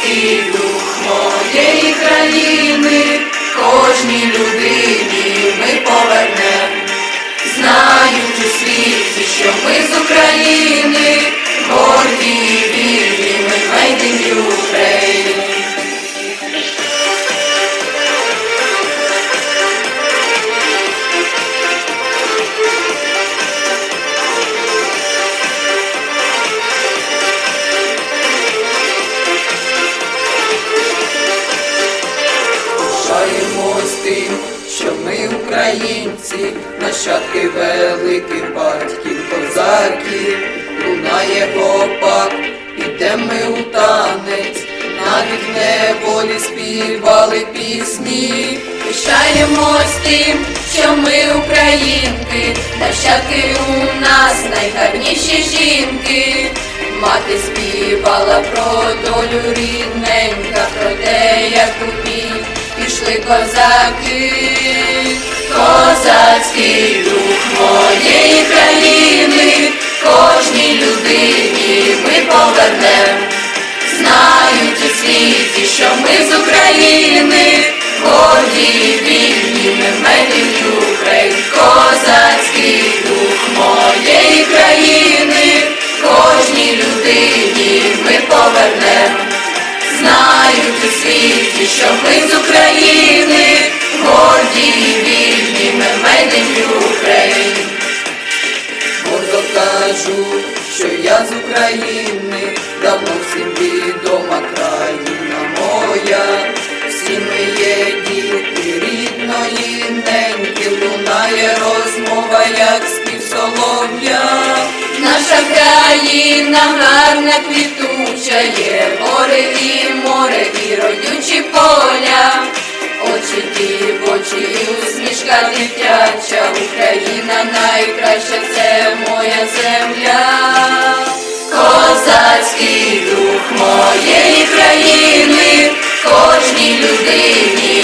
козацький дух моєї країни, кожній Пишаємось тим, що ми українці, нащадки великих батьків козаків, лунає гопак, ідем ми у танець, навіть неволі співали пісні. Пишаємось тим, що ми українки, нащадки у нас найгарніші жінки. Мати співала про долю рідненька, про те, як у пішли козаки, козацький дух моєї країни, кожній людині ми повернем. Знають у світі, що ми з України, що я з України, давно всім відома країна моя, всі ми є діти рідної неньки, лунає розмова, як спів солов'я. Наша країна гарна квітуча є, гори і море, і родючі поля. Очі дівочі, і усмішка дитяча, Козацький дух моєї країни, кожній людині